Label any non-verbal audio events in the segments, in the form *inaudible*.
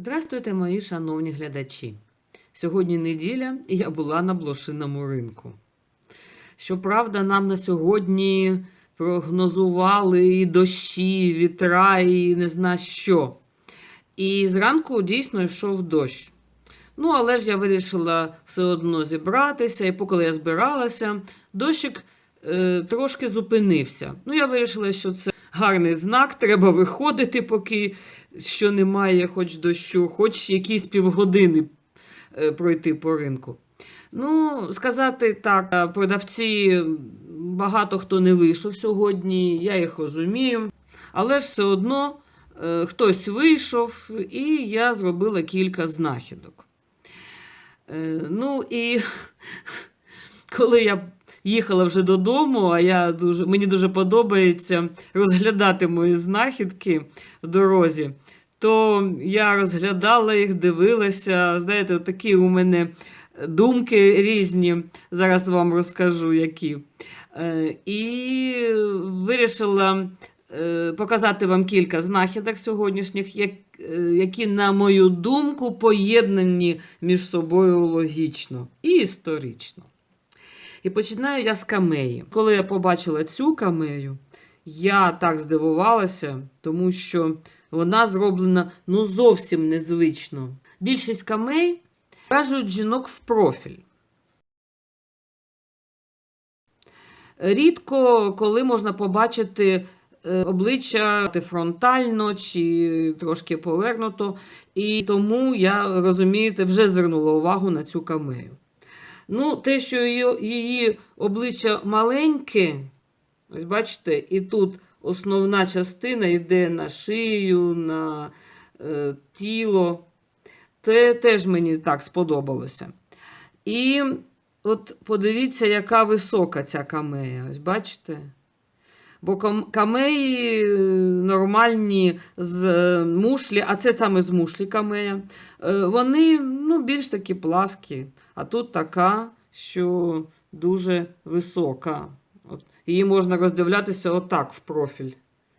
Здрастуйте, мої шановні глядачі. Сьогодні неділя, і я була на блошиному ринку. Щоправда, нам на сьогодні прогнозували і дощі, і вітра, і не знаю що. І зранку дійсно йшов дощ. Ну, але ж я вирішила все одно зібратися, і поки я збиралася, дощик е, трошки зупинився. Ну, я вирішила, що це гарний знак, треба виходити, поки що немає хоч дощу, хоч якісь півгодини е, пройти по ринку. Ну, сказати так, е, продавці багато хто не вийшов сьогодні, я їх розумію. Але ж все одно е, хтось вийшов, і я зробила кілька знахідок. Е, ну і *laughs* коли я їхала вже додому, а я дуже, мені дуже подобається розглядати мої знахідки в дорозі, то я розглядала їх, дивилася. Знаєте, такі у мене думки різні. Зараз вам розкажу, які. Е, І вирішила е, показати вам кілька знахідок сьогоднішніх, е, які, на мою думку, поєднані між собою логічно і історично. І починаю я з камеї. Коли я побачила цю камею, я так здивувалася, тому що вона зроблена ну зовсім незвично. Більшість камей кажуть жінок в профіль. Рідко, коли можна побачити е, обличчя фронтально чи трошки повернуто, і тому я, розумієте, вже звернула увагу на цю камею. Ну, те, що її, її обличчя маленьке, ось бачите, і тут основна частина йде на шию, на е, тіло. Те теж мені так сподобалося. І от подивіться, яка висока ця камея. Ось бачите? Бо камеї е, нормальні з е, мушлі, а це саме з мушлі камея, е, вони ну, більш такі пласкі. А тут така, що дуже висока. От, її можна роздивлятися отак в профіль.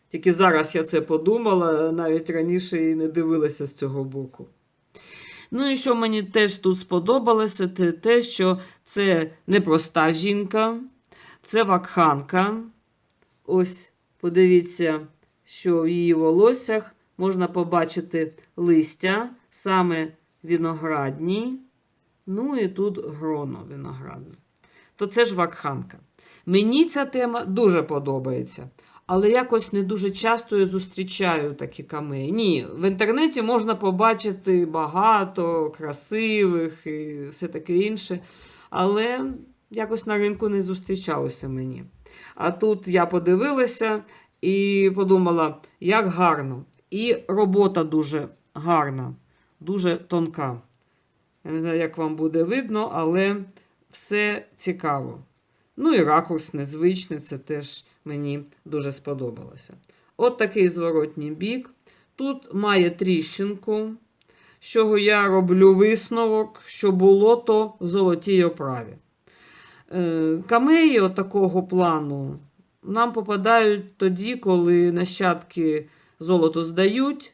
Тільки зараз я це подумала, навіть раніше і не дивилася з цього боку. Ну і що мені теж тут сподобалося, це те, що це не проста жінка, це вакханка. Ось подивіться, що в її волоссях можна побачити листя, саме виноградні. Ну і тут гроно виноградне. То це ж вакханка. Мені ця тема дуже подобається. Але якось не дуже часто я зустрічаю такі камеї. Ні, в інтернеті можна побачити багато красивих і все таке інше. Але якось на ринку не зустрічалося мені. А тут я подивилася і подумала, як гарно. І робота дуже гарна, дуже тонка. Я не знаю, як вам буде видно, але все цікаво. Ну і ракурс незвичний, це теж мені дуже сподобалося. От такий зворотній бік. Тут має тріщинку, з чого я роблю висновок, що було то в золотій оправі. Е, Камеї такого плану нам попадають тоді, коли нащадки золото здають,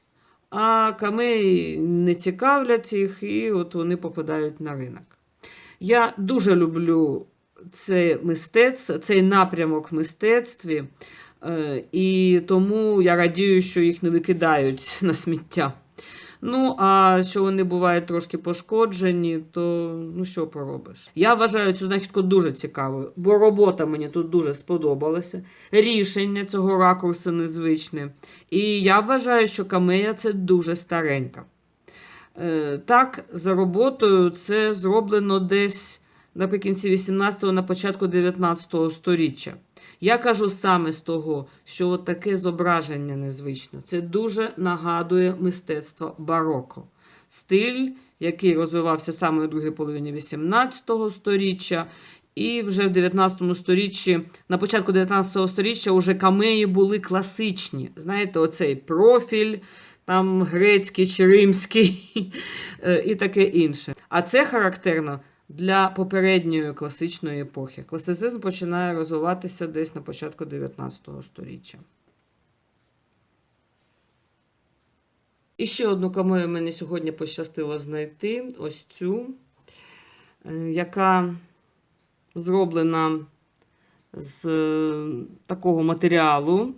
а камеї не цікавлять їх, і от вони попадають на ринок. Я дуже люблю це мистецтво, цей напрямок в мистецтві, е, і тому я радію, що їх не викидають на сміття. Ну, а що вони бувають трошки пошкоджені, то ну що поробиш? Я вважаю цю знахідку дуже цікавою, бо робота мені тут дуже сподобалася. Рішення цього ракурсу незвичне. І я вважаю, що камея це дуже старенька. Е, Так, за роботою це зроблено десь наприкінці 18-го, на початку 19-го сторіччя. Я кажу саме з того, що от таке зображення незвично. Це дуже нагадує мистецтво бароко. Стиль, який розвивався саме у другій половині 18-го сторіччя, і вже в 19 сторіччі, на початку 19 сторіччя, уже камеї були класичні. Знаєте, оцей профіль, там грецький чи римський *laughs* е, і таке інше. А це характерно для попередньої класичної епохи. Класицизм починає розвиватися десь на початку 19 століття. І ще одну камею мені сьогодні пощастило знайти. Ось цю, е, яка зроблена з е, такого матеріалу,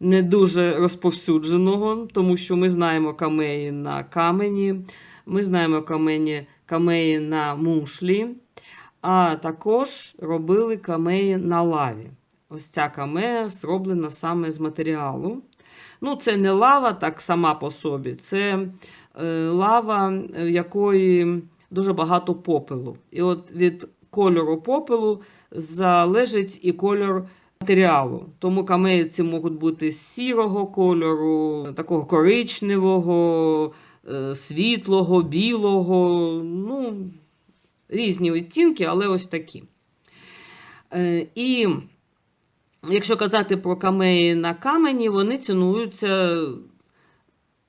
не дуже розповсюдженого, тому що ми знаємо камеї на камені, ми знаємо камені, камеї на мушлі, а також робили камеї на лаві. Ось ця камея зроблена саме з матеріалу. Ну, це не лава так сама по собі, це е, лава, в якої дуже багато попелу. І от від кольору попелу залежить і кольор матеріалу. Тому камеї ці можуть бути сірого кольору, такого коричневого, е, світлого, білого. Ну, різні відтінки, але ось такі. Е, І якщо казати про камеї на камені, вони цінуються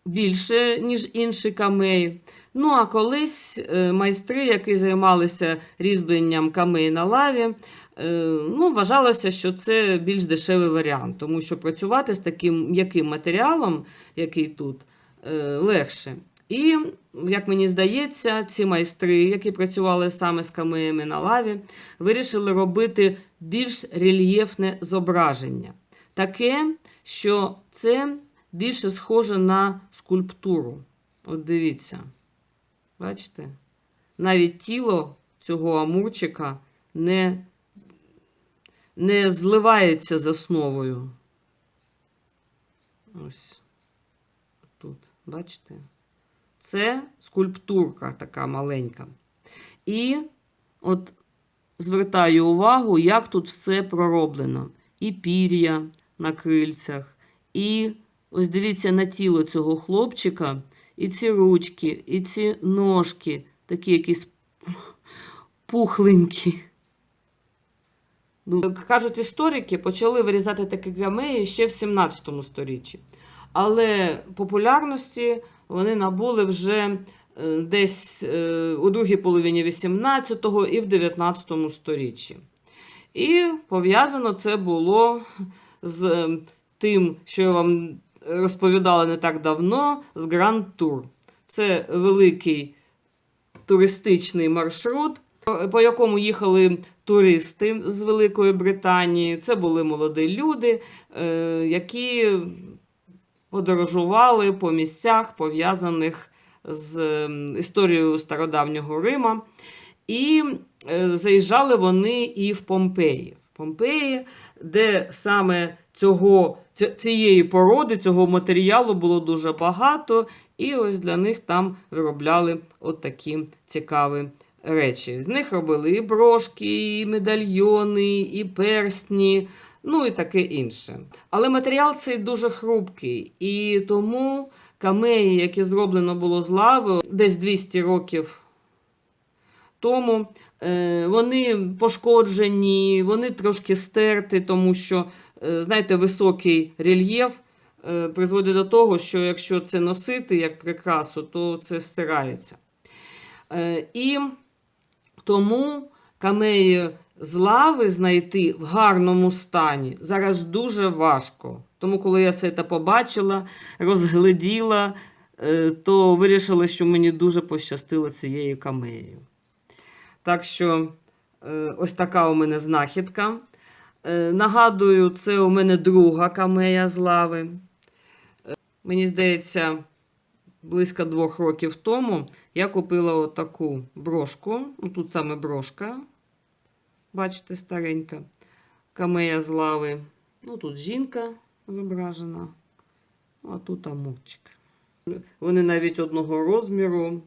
більше, ніж інші камеї. Ну, а колись е, майстри, які займалися різьбленням камеї на лаві, е, ну, вважалося, що це більш дешевий варіант, тому що працювати з таким м'яким матеріалом, який тут, е, легше. І, як мені здається, ці майстри, які працювали саме з камеями на лаві, вирішили робити більш рельєфне зображення. Таке, що це більше схоже на скульптуру. От дивіться. Бачите? Навіть тіло цього амурчика не, не зливається з основою. Ось бачите? Це скульптурка така маленька. І от звертаю увагу, як тут все пророблено. І пір'я на крильцях, і ось дивіться на тіло цього хлопчика, і ці ручки, і ці ножки, такі якісь пухленькі. Ну, кажуть, історики почали вирізати такі камеї ще в 17 сторіччі. Але популярності вони набули вже е, десь е, у другій половині 18-го і в 19 сторіччі. І пов'язано це було з е, тим, що я вам розповідала не так давно, з Grand Tour. Це великий туристичний маршрут, по якому їхали туристи з Великої Британії. Це були молоді люди, які подорожували по місцях, пов'язаних з історією стародавнього Рима. І е, заїжджали вони і в Помпеї. В Помпеї, де саме цього, цієї породи, цього матеріалу було дуже багато, і ось для них там виробляли от такі цікаві речі. З них робили і брошки, і медальйони, і персні, ну і таке інше. Але матеріал цей дуже хрупкий, і тому камеї, які зроблено було з лави, десь 200 років тому, е, вони пошкоджені, вони трошки стерті, тому що, е, знаєте, високий рельєф е, призводить до того, що якщо це носити як прикрасу, то це стирається. І тому камеї з лави знайти в гарному стані зараз дуже важко. Тому, коли я все це побачила, розгляділа, е, то вирішила, що мені дуже пощастило цією камеєю. Так що е, ось така у мене знахідка. Е, Нагадую, це у мене друга камея з лави. Мені здається, близько двох років тому я купила отаку брошку. Ну, тут саме брошка. Бачите, старенька. Камея з лави. Ну, тут жінка зображена. А тут амурчик. Вони навіть одного розміру.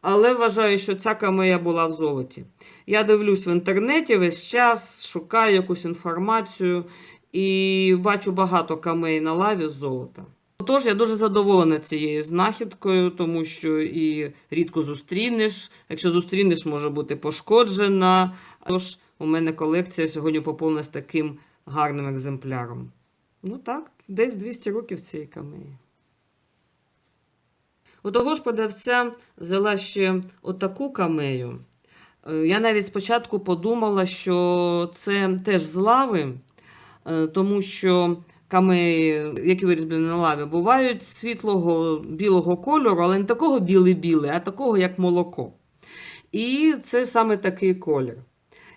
Але вважаю, що ця камея була в золоті. Я дивлюсь в інтернеті весь час, шукаю якусь інформацію і бачу багато камей на лаві з золота. Тож я дуже задоволена цією знахідкою, тому що і рідко зустрінеш. Якщо зустрінеш, може бути пошкоджена. Тож у мене колекція сьогодні поповнилась таким гарним екземпляром. Ну так, десь 200 років цієї камеї. У того ж продавця взяла ще отаку камею. Е, Я навіть спочатку подумала, що це теж з лави, е, тому що камеї, які вирізблені на лаві, бувають світлого білого кольору, але не такого білий-білий, а такого, як молоко. І це саме такий колір.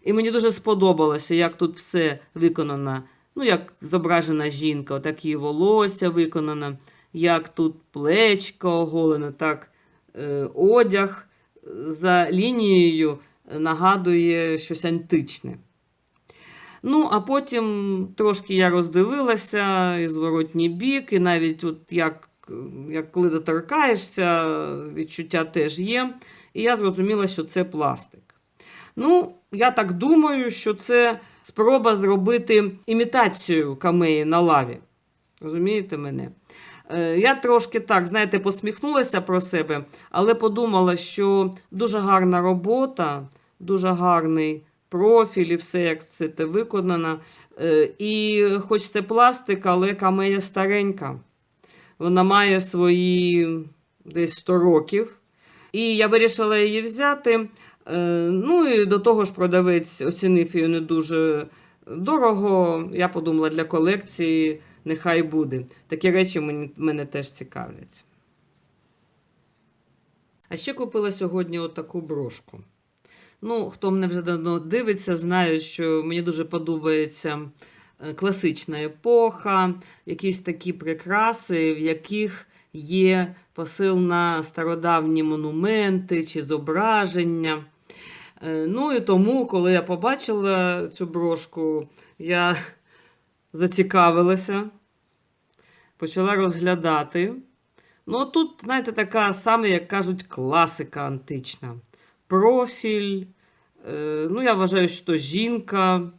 І мені дуже сподобалося, як тут все виконано. Ну, як зображена жінка, отак її волосся виконано, як тут плечко оголено, так е, одяг за лінією нагадує щось античне. Ну, а потім трошки я роздивилася і зворотній бік, і навіть от як, як коли доторкаєшся, відчуття теж є. І я зрозуміла, що це пластик. Ну, я так думаю, що це спроба зробити імітацію камеї на лаві. Розумієте мене? Е, Я трошки так, знаєте, посміхнулася про себе, але подумала, що дуже гарна робота, дуже гарний профіль і все, як це те виконано. Е, І хоч це пластик, але камея старенька. Вона має свої десь 100 років. І я вирішила її взяти. Е, Ну і до того ж, продавець оцінив її не дуже дорого. Я подумала, для колекції нехай буде. Такі речі мені, мене теж цікавлять. А ще купила сьогодні отаку брошку. Ну, хто мене вже давно дивиться, знає, що мені дуже подобається е, класична епоха, якісь такі прикраси, в яких є посил на стародавні монументи чи зображення. Е, Ну і тому, коли я побачила цю брошку, я зацікавилася, почала розглядати. Ну, тут, знаєте, така саме, як кажуть, класика антична. Профіль. е, Ну, я вважаю, що жінка,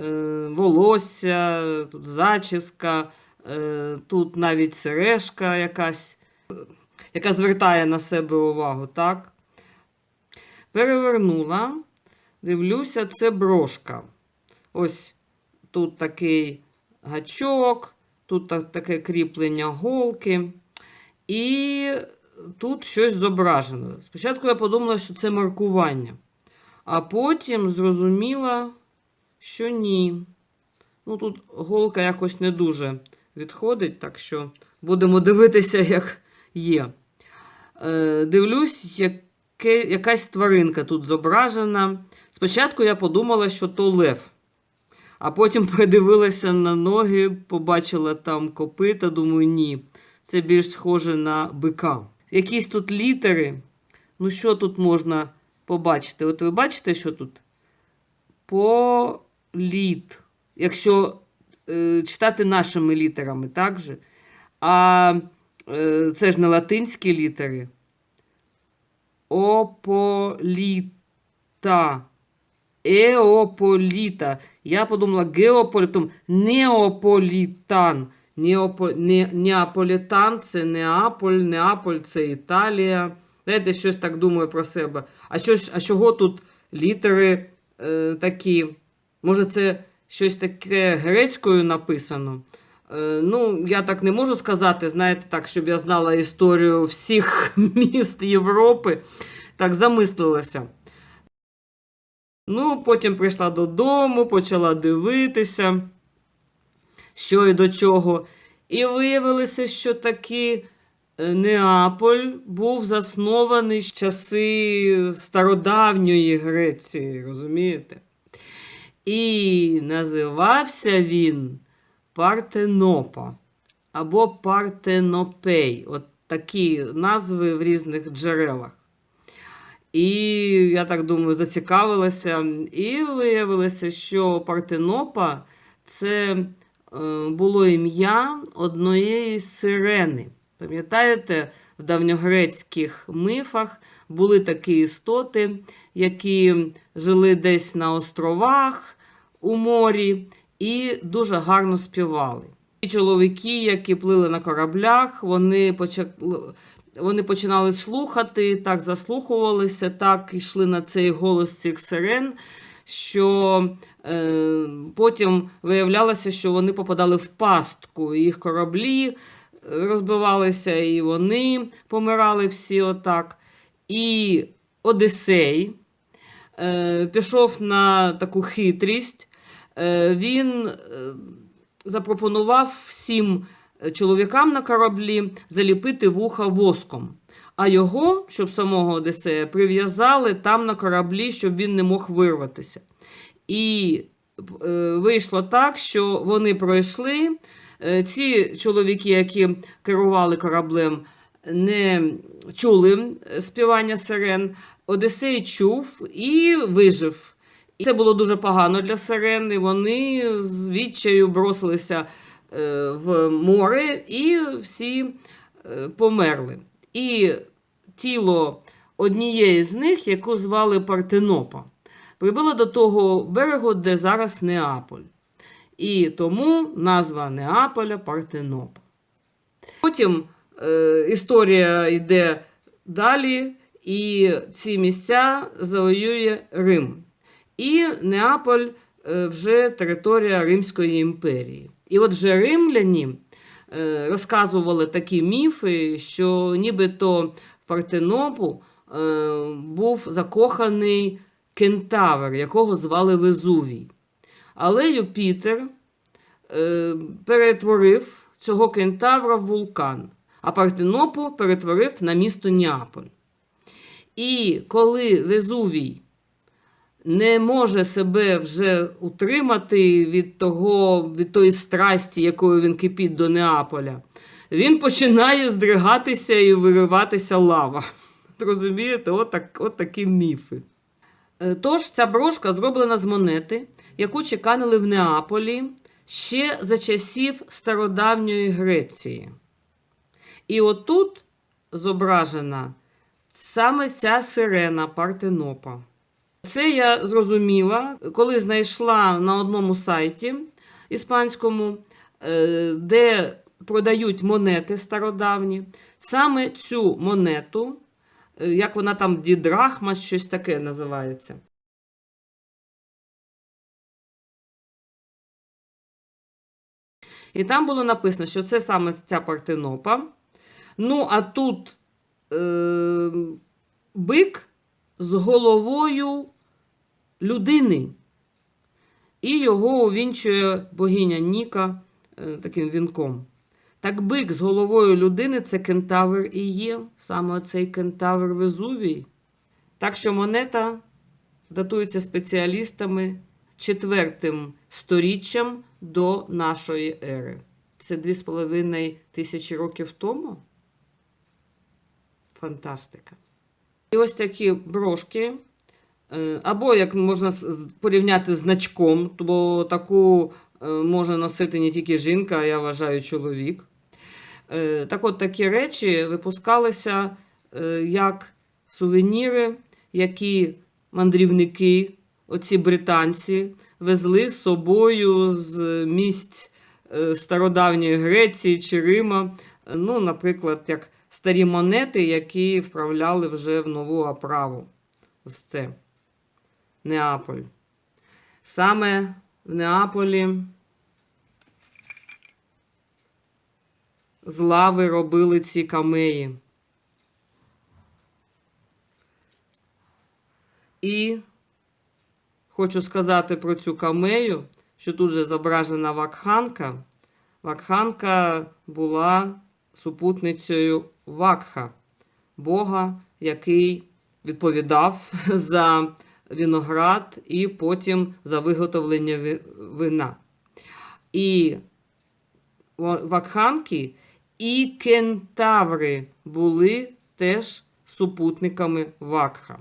е, волосся, тут зачіска, тут навіть сережка якась, яка звертає на себе увагу, так? Перевернула, дивлюся, це брошка. Ось тут такий гачок, тут таке кріплення голки. І тут щось зображено. Спочатку я подумала, що це маркування, а потім зрозуміла, що ні. Ну, тут голка якось не дуже відходить, так що будемо дивитися, як є. Е, дивлюсь, якась тваринка тут зображена. Спочатку я подумала, що то лев. А потім *laughs* придивилася на ноги, побачила там копита, думаю, ні. Це більш схоже на бика. Якісь тут літери. Ну, що тут можна побачити? От ви бачите, що тут? Політ. Якщо е, читати нашими літерами, так же? А е, це ж не латинські літери. Ополіта. Еополіта. Я подумала геополітом. Неополітан. Неопо... Не... Неаполітан це Неаполь, Неаполь це Італія. Знаєте, щось так думаю про себе. А, щось, а чого тут літери е, такі? Може, це щось таке грецькою написано? Е, ну, я так не можу сказати, знаєте, так, щоб я знала історію всіх *laughs* міст Європи. Так замислилася. Ну, потім прийшла додому, почала дивитися, що і до чого. І виявилося, що таки е, Неаполь був заснований в часи стародавньої Греції, розумієте? І називався він Партенопа або Партенопей. От такі назви в різних джерелах. І я так думаю, зацікавилася. І виявилося, що Партенопа це е, було ім'я однієї сирени. Пам'ятаєте, в давньогрецьких мифах були такі істоти, які жили десь на островах у морі і дуже гарно співали. І чоловіки, які плили на кораблях, вони. Вони починали слухати, так заслухувалися, так йшли на цей голос цих сирен, що е, потім виявлялося, що вони попадали в пастку. Їх кораблі розбивалися, і вони помирали всі отак. І Одисей е, пішов на таку хитрість. Е, він е, запропонував всім е, чоловікам на кораблі заліпити вуха воском. А його, щоб самого Одесея, прив'язали там на кораблі, щоб він не мог вирватися. І вийшло так, що вони пройшли. Ці чоловіки, які керували кораблем, не чули співання сирен. Одесей чув і вижив. І це було дуже погано для сирен. і Вони з відчаю бросилися е, в море і всі е, померли. І тіло однієї з них, яку звали Партенопа, прибило до того берегу, де зараз Неаполь. І тому назва Неаполя Партенопа. Потім е, історія йде далі, і ці місця завоює Рим. І Неаполь е, вже територія Римської імперії. І от вже римляні е, розказували такі міфи, що нібито в Партенопу е, був закоханий кентавр, якого звали Везувій. Але Юпітер перетворив цього кентавра в вулкан, а Партенопу перетворив на місто Неаполь. І коли Везувій не може себе вже утримати від, того, від тої страсті, якою він кипить до Неаполя, він починає здригатися і вириватися лава. Розумієте, от, так, от такі міфи. Е, Тож ця брошка зроблена з монети, яку чеканили в Неаполі ще за часів стародавньої Греції. І отут зображена саме ця сирена Партенопа. Це я зрозуміла, коли знайшла на одному сайті іспанському, е, де продають монети стародавні. Саме цю монету, е, як вона там дідрахма, щось таке називається. І там було написано, що це саме ця партенопа. Ну, а тут е, бик з головою людини. І його увінчує богиня Ніка е, таким вінком. Так бик з головою людини це кентавр і є, саме цей кентавр Везувій. Так що монета датується спеціалістами четвертим сторіччям до нашої ери. Це 2,5 тисячі років тому. Фантастика. І ось такі брошки. Е, Або як можна порівняти з значком, бо таку е, може носити не тільки жінка, а я вважаю чоловік. Е, Так от такі речі випускалися як сувеніри, які мандрівники, оці британці, везли з собою з місць стародавньої Греції чи Рима. Ну, наприклад, як старі монети, які вправляли вже в нову оправу. Ось це. Неаполь. Саме в Неаполі з лави робили ці камеї. І хочу сказати про цю камею, що тут же зображена вакханка. Вакханка була супутницею Вакха, Бога, який відповідав *laughs* за виноград і потім за виготовлення вина. І ва- вакханки і кентаври були теж супутниками Вакха.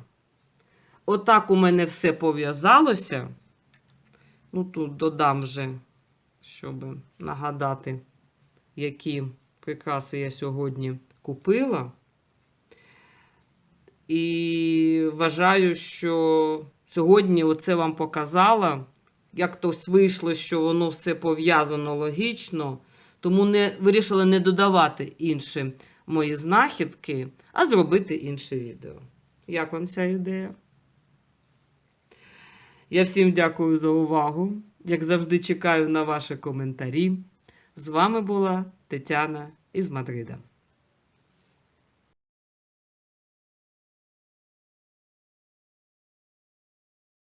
Отак у мене все пов'язалося. Ну, тут додам вже, щоб нагадати, які прикраси я сьогодні купила. І вважаю, що сьогодні оце вам показала. Як тось вийшло, що воно все пов'язано логічно, тому не, вирішила не додавати інші мої знахідки, а зробити інше відео. Як вам ця ідея? Я всім дякую за увагу. Як завжди, чекаю на ваші коментарі. З вами була Тетяна із Мадрида.